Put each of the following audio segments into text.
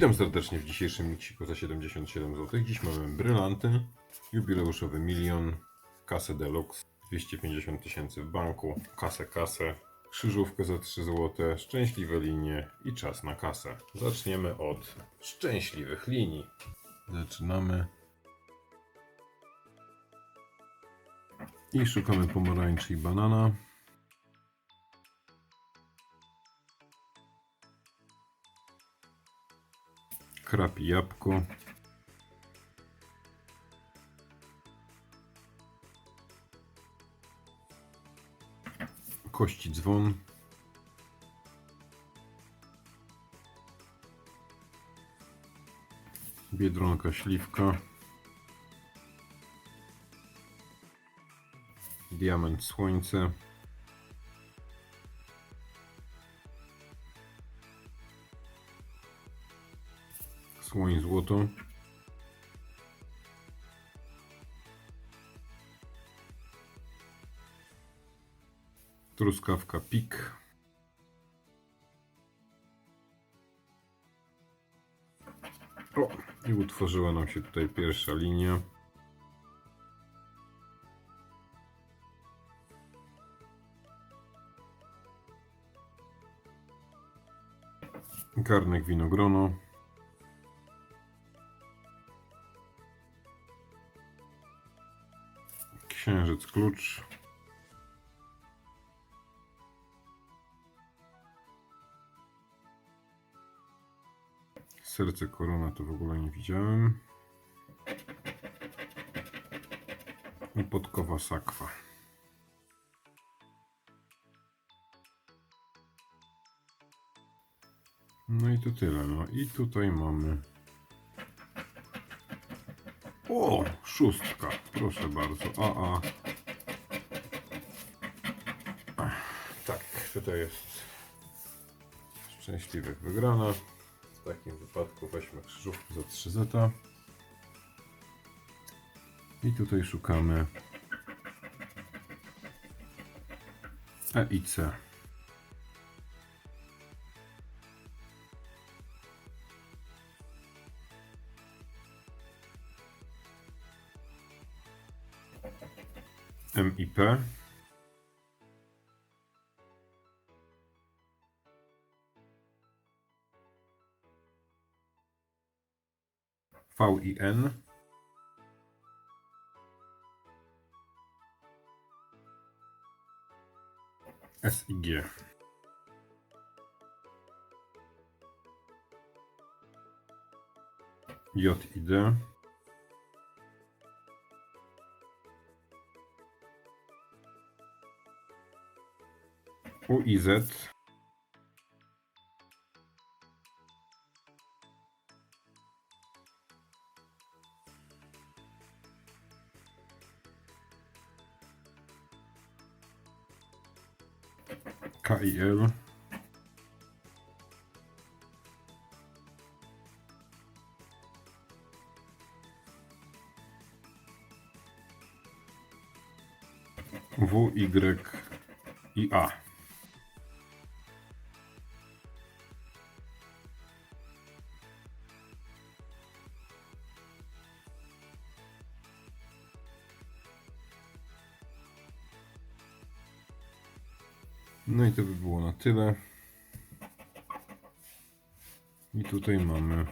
Witam serdecznie w dzisiejszym miksiku za 77 zł. Dziś mamy brylanty, jubileuszowy milion, kasę deluxe, 250 tysięcy w banku, kasę kasę, krzyżówkę za 3 zł, szczęśliwe linie i czas na kasę. Zaczniemy od szczęśliwych linii. Zaczynamy. I szukamy pomarańczy i banana. Krapi jabłko. Kości dzwon. Biedronka śliwka. Diament słońce. Słoń złoto. Truskawka pik. O, i utworzyła nam się tutaj pierwsza linia. Garnek winogrono. Księżyc klucz. Serce korona to w ogóle nie widziałem. I podkowa sakwa. No i to tyle. No i tutaj mamy. O, szóstka. Proszę bardzo. A, a. Tak, tutaj jest szczęśliwych wygrana. W takim wypadku weźmy krzyżówkę za 3 zeta. I tutaj szukamy E i C. V i N. S i G. J i D. U i Z. i. W, Y i A. tyle. I tutaj mamy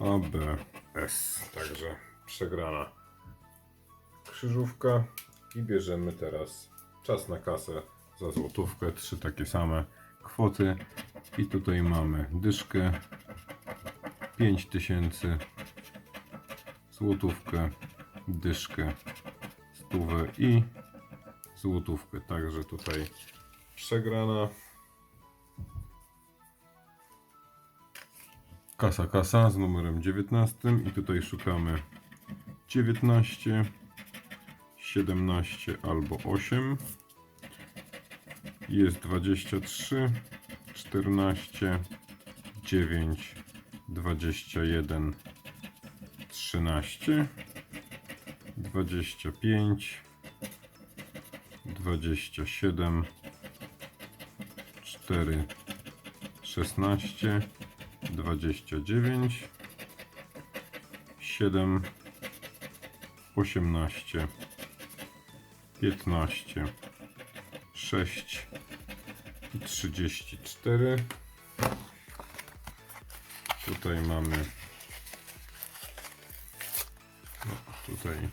A, B, S. Także przegrana krzyżówka. I bierzemy teraz czas na kasę za złotówkę. Trzy takie same kwoty. I tutaj mamy dyszkę 5000 złotówkę, dyszkę, stówę i złotówkę. Także tutaj przegrana. Kasa, kasa z numerem 19 i tutaj szukamy 19, 17 albo 8. Jest 23, 14, 9, 21, 13, 25, 27, 4, 16 29, 7, 18, 15, 6 i 34. Tutaj mamy no, tutaj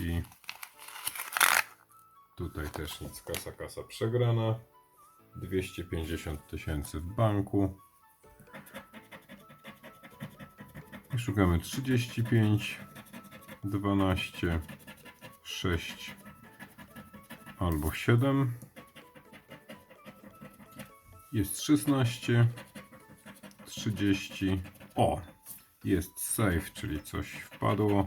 i tutaj też nic. Kasa, kasa przegrana. 250 tysięcy w banku. I szukamy 35, 12, 6 albo 7. Jest 16, 30. O! Jest safe, czyli coś wpadło.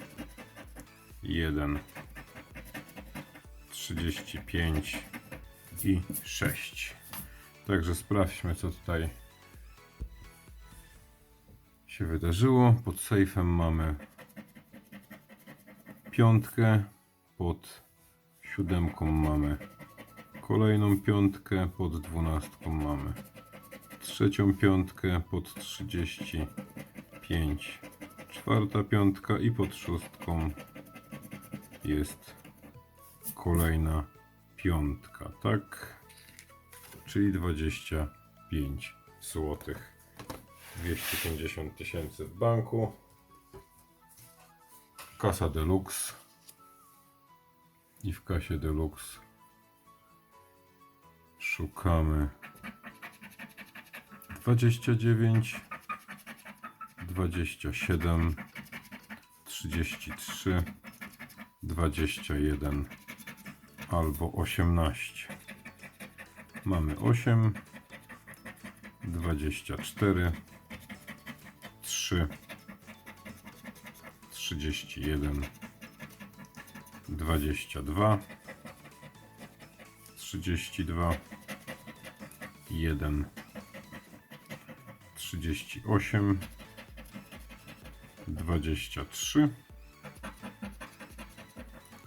1, 35 i 6. Także sprawdźmy, co tutaj się wydarzyło. Pod sejfem mamy piątkę, pod siódemką mamy kolejną piątkę, pod dwunastką mamy trzecią piątkę, pod 35 czwarta piątka i pod szóstką jest kolejna piątka, tak? Czyli 25 złotych. 250 tysięcy w banku. Kasa Deluxe. I w kasie Deluxe szukamy 29 27 33 21 albo 18 mamy 8 24 3 31 22 32 1 38 23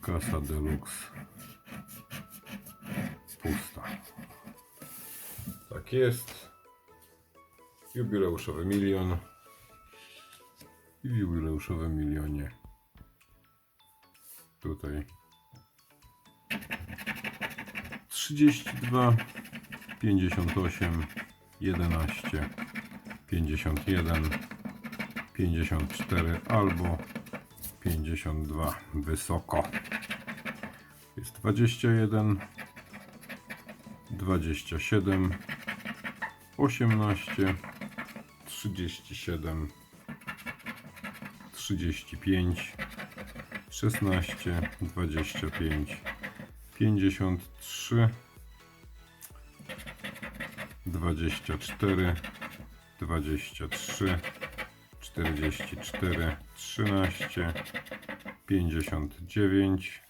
kasa deluxe pusta. Tak jest. Jubileuszowy milion. I w jubileuszowym milionie tutaj 32 58 11 51 54 albo 52. Wysoko. Jest 21 27 18 37 35 16 25 53 24 23 44 13 59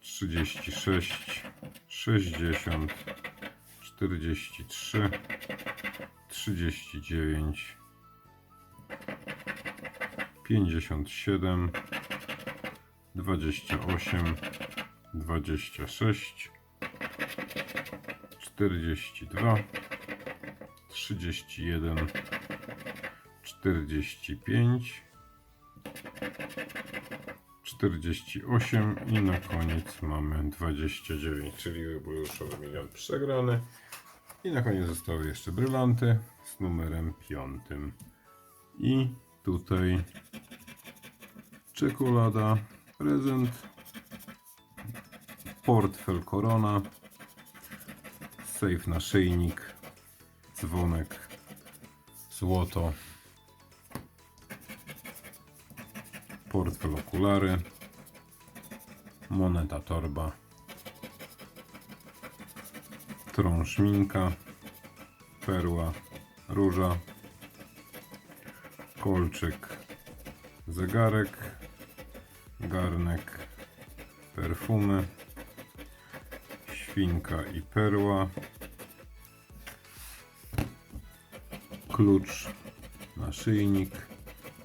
36 60 43 39 57 28 26 42 31 45, 48 i na koniec mamy 29, czyli jubileuszowy milion przegrany. I na koniec zostały jeszcze brylanty z numerem 5. I tutaj czekolada, prezent, portfel korona, safe naszyjnik, dzwonek, złoto, portfel okulary, moneta torba, tron szminka, perła, róża, kolczyk, zegarek, garnek, perfumy, świnka i perła, klucz, naszyjnik,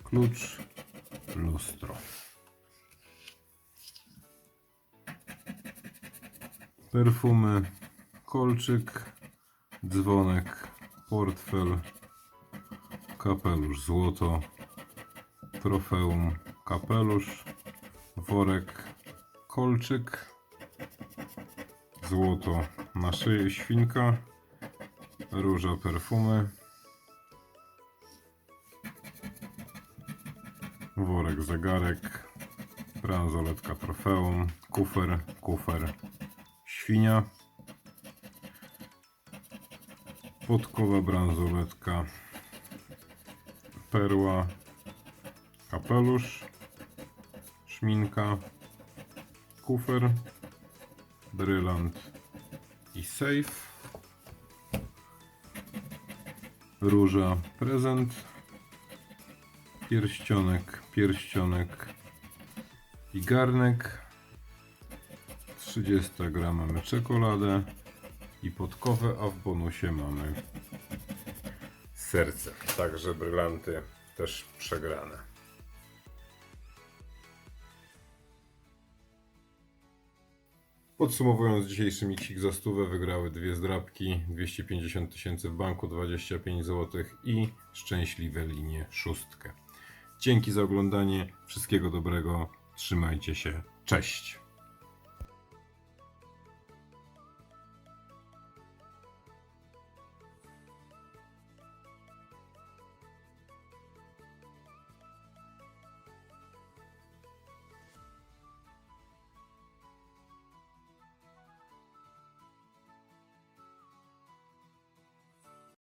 klucz, lustro. Perfumy, kolczyk, dzwonek, portfel, kapelusz złoto, trofeum, kapelusz, worek, kolczyk, złoto na szyi świnka, róża perfumy, worek zegarek, bransoletka trofeum, kufer, kufer, świnia, podkowa bransoletka, perła, kapelusz, szminka, kufer, brylant i safe, róża, prezent, pierścionek, pierścionek i garnek. 30 gram mamy czekoladę i podkowę, a w bonusie mamy serce. Także brylanty też przegrane. Podsumowując dzisiejszy miksik za stówę wygrały dwie zdrabki, 250 tysięcy w banku, 25 zł i szczęśliwe linie szóstkę. Dzięki za oglądanie, wszystkiego dobrego, trzymajcie się, cześć!